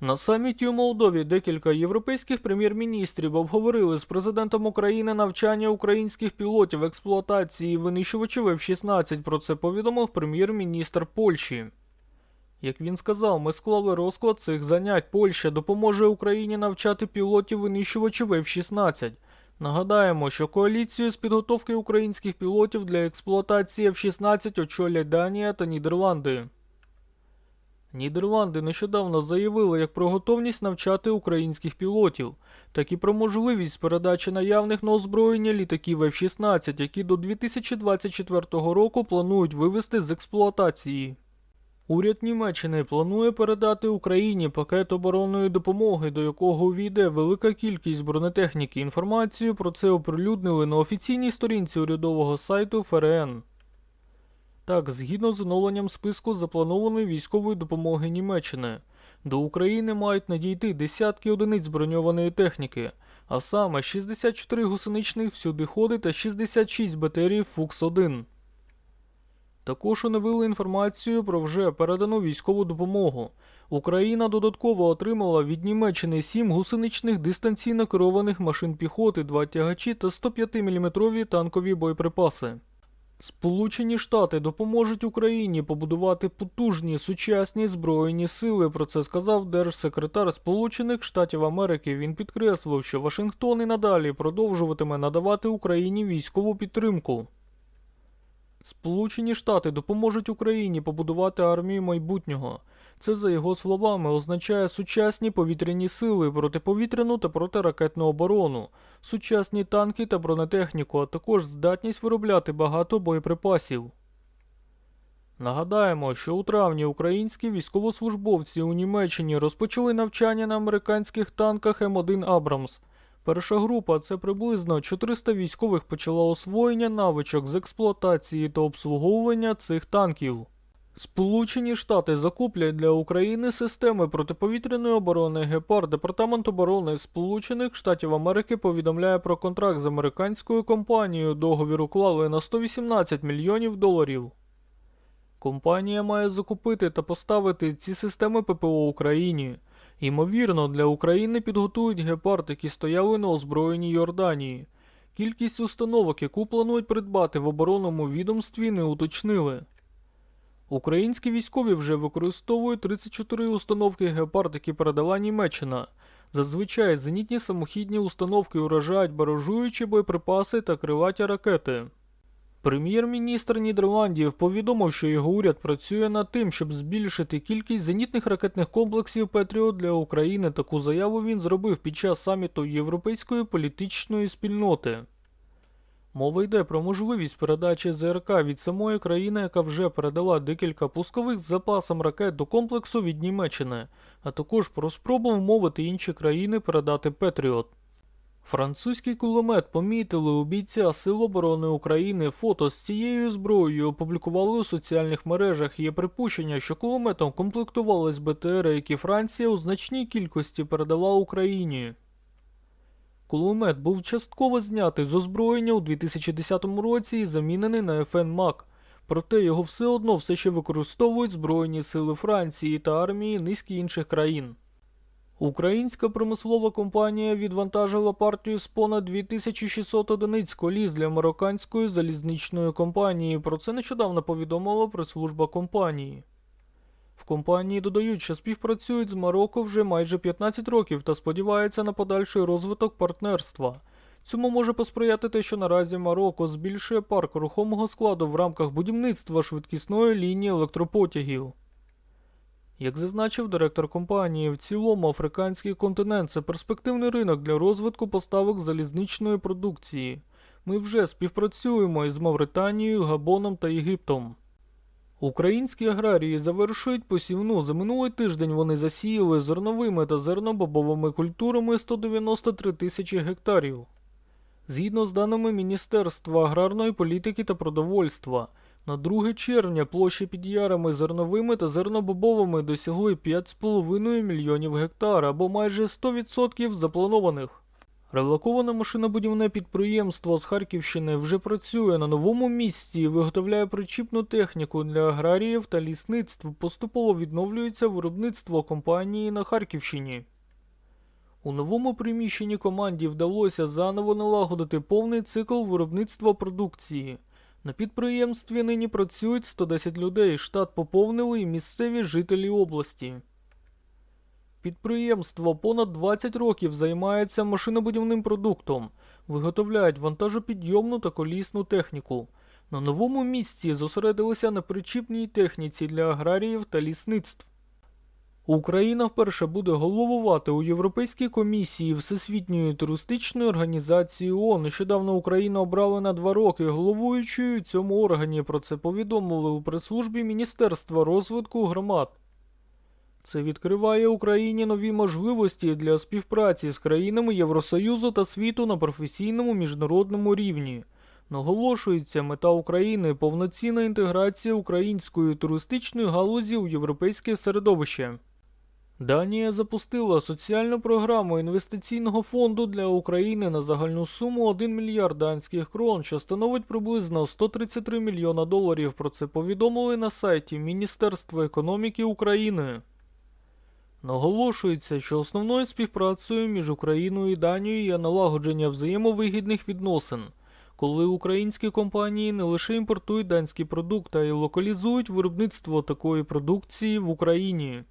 На саміті у Молдові декілька європейських прем'єр-міністрів обговорили з президентом України навчання українських пілотів експлуатації винищувачів F-16. Про це повідомив прем'єр-міністр Польщі. Як він сказав, ми склали розклад цих занять. Польща допоможе Україні навчати пілотів винищувачів F-16. Нагадаємо, що коаліцію з підготовки українських пілотів для експлуатації F-16 очолять Данія та Нідерланди. Нідерланди нещодавно заявили як про готовність навчати українських пілотів, так і про можливість передачі наявних на озброєння літаків F-16, які до 2024 року планують вивести з експлуатації. Уряд Німеччини планує передати Україні пакет оборонної допомоги, до якого увійде велика кількість бронетехніки. Інформацію про це оприлюднили на офіційній сторінці урядового сайту ФРН. Так, згідно з оновленням списку запланованої військової допомоги Німеччини, до України мають надійти десятки одиниць броньованої техніки, а саме 64 гусеничних всюдиходи та 66 БТРів Фукс-1. Також оновили інформацію про вже передану військову допомогу. Україна додатково отримала від Німеччини 7 гусеничних дистанційно керованих машин піхоти, 2 тягачі та 105-мм танкові боєприпаси. Сполучені Штати допоможуть Україні побудувати потужні сучасні збройні сили. Про це сказав держсекретар Сполучених Штатів Америки. Він підкреслив, що Вашингтон і надалі продовжуватиме надавати Україні військову підтримку. Сполучені Штати допоможуть Україні побудувати армію майбутнього. Це, за його словами, означає сучасні повітряні сили, протиповітряну та протиракетну оборону, сучасні танки та бронетехніку, а також здатність виробляти багато боєприпасів. Нагадаємо, що у травні українські військовослужбовці у Німеччині розпочали навчання на американських танках М1 Абрамс. Перша група це приблизно 400 військових почала освоєння навичок з експлуатації та обслуговування цих танків. Сполучені Штати закуплять для України системи протиповітряної оборони Гепард. Департамент оборони Сполучених Штатів Америки повідомляє про контракт з американською компанією. Договір уклали на 118 мільйонів доларів. Компанія має закупити та поставити ці системи ППО Україні. Ймовірно, для України підготують гепард, які стояли на озброєній Йорданії. Кількість установок, яку планують придбати в оборонному відомстві, не уточнили. Українські військові вже використовують 34 установки гепард, які передала Німеччина. Зазвичай зенітні самохідні установки уражають баражуючі боєприпаси та крилаті ракети. Прем'єр-міністр Нідерландів повідомив, що його уряд працює над тим, щоб збільшити кількість зенітних ракетних комплексів Петріот для України. Таку заяву він зробив під час саміту Європейської політичної спільноти. Мова йде про можливість передачі ЗРК від самої країни, яка вже передала декілька пускових з запасом ракет до комплексу від Німеччини, а також про спробу вмовити інші країни передати Петріот. Французький кулемет помітили у бійця Сил оборони України фото з цією зброєю опублікували у соціальних мережах. Є припущення, що кулеметом комплектувались БТР, які Франція у значній кількості передала Україні. Кулемет був частково знятий з озброєння у 2010 році і замінений на FN МАК. Проте його все одно все ще використовують Збройні сили Франції та армії низки інших країн. Українська промислова компанія відвантажила партію з понад 2600 одиниць коліс для марокканської залізничної компанії. Про це нещодавно повідомила прес-служба компанії. В компанії додають, що співпрацюють з Марокко вже майже 15 років та сподіваються на подальший розвиток партнерства. Цьому може посприяти те, що наразі Марокко збільшує парк рухомого складу в рамках будівництва швидкісної лінії електропотягів. Як зазначив директор компанії, в цілому африканський континент це перспективний ринок для розвитку поставок залізничної продукції. Ми вже співпрацюємо із Мавританією, Габоном та Єгиптом. Українські аграрії завершують посівну. За минулий тиждень вони засіяли зерновими та зернобобовими культурами 193 тисячі гектарів. Згідно з даними Міністерства аграрної політики та продовольства, на 2 червня площі під ярами зерновими та зернобобовими досягли 5,5 мільйонів гектар або майже 100% запланованих. Релоковане машинобудівне підприємство з Харківщини вже працює на новому місці і виготовляє причіпну техніку для аграріїв та лісництв. Поступово відновлюється виробництво компанії на Харківщині. У новому приміщенні команді вдалося заново налагодити повний цикл виробництва продукції. На підприємстві нині працюють 110 людей, штат поповнили і місцеві жителі області. Підприємство понад 20 років займається машинобудівним продуктом, виготовляють вантажопідйомну та колісну техніку. На новому місці зосередилися на причіпній техніці для аграріїв та лісництв. Україна вперше буде головувати у Європейській комісії Всесвітньої туристичної організації ООН. Нещодавно Україна обрала на два роки головуючою цьому органі. Про це повідомили у прес-службі Міністерства розвитку громад. Це відкриває Україні нові можливості для співпраці з країнами Євросоюзу та світу на професійному міжнародному рівні. Наголошується мета України повноцінна інтеграція української туристичної галузі у європейське середовище. Данія запустила соціальну програму інвестиційного фонду для України на загальну суму 1 мільярд данських крон, що становить приблизно 133 мільйона доларів. Про це повідомили на сайті Міністерства економіки України. Наголошується, що основною співпрацею між Україною і Данією є налагодження взаємовигідних відносин, коли українські компанії не лише імпортують данські продукти, а й локалізують виробництво такої продукції в Україні.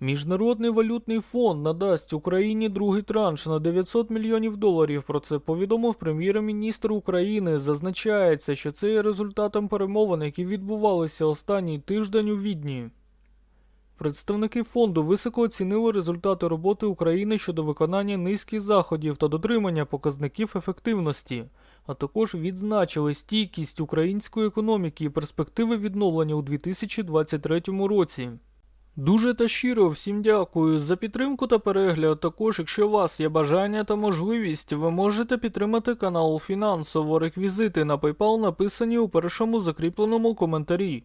Міжнародний валютний фонд надасть Україні другий транш на 900 мільйонів доларів. Про це повідомив прем'єр-міністр України. Зазначається, що це є результатом перемовин, які відбувалися останній тиждень у Відні. Представники фонду високо оцінили результати роботи України щодо виконання низки заходів та дотримання показників ефективності, а також відзначили стійкість української економіки і перспективи відновлення у 2023 році. Дуже та щиро всім дякую за підтримку та перегляд. Також, якщо у вас є бажання та можливість, ви можете підтримати канал фінансово. Реквізити на PayPal написані у першому закріпленому коментарі.